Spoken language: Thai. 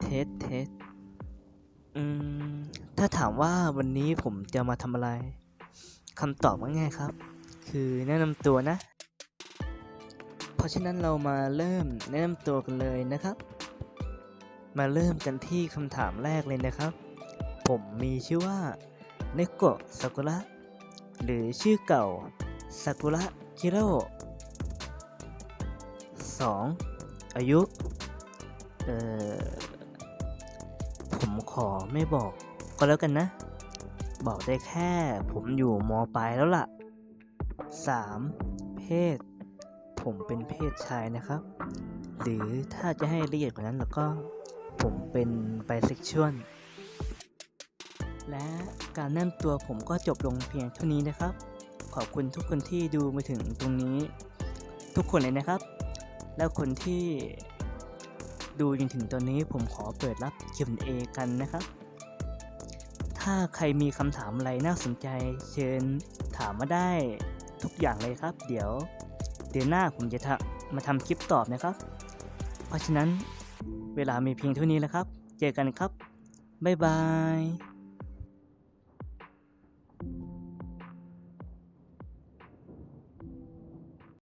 เทสเทสอืม ถ้าถามว่าวันนี้ผมจะมาทำอะไรคำตอบง่ายๆครับ คือแนะนำตัวนะ เพราะฉะนั้นเรามาเริ่มแนะนำตัวกันเลยนะครับ มาเริ่มกันที่คำถามแรกเลยนะครับ ผมมีชื่อว่าเนโกะซากุระหรือชื่อเก่าซากุระคิโร่ สองอายุ เอ่อ ผมขอไม่บอก ก็แล้วกันนะ บอกได้แค่ผมอยู่มปลายแล้วล่ะ 3. เพศ ผมเป็นเพศชายนะครับ หรือถ้าจะให้ละเอียดกว่านั้นแล้วก็ ผมเป็นไบเซ็กชวลและการแนะนำตัวผมก็จบลงเพียงเท่านี้นะครับ ขอบคุณทุกคนที่ดูมาถึงตรงนี้ ทุกคนเลยนะครับ แล้วคนที่ดูจนถึงตอนนี้ผมขอเปิดรับ Q&A กันนะครับ ถ้าใครมีคำถามอะไรน่าสนใจ เชิญถามมาได้ทุกอย่างเลยครับ เดี๋ยวเดือนหน้าผมจะมาทำคลิปตอบนะครับ เพราะฉะนั้นเวลามีเพียงเท่านี้แล้วครับ เจอกันครับ บ๊ายบาย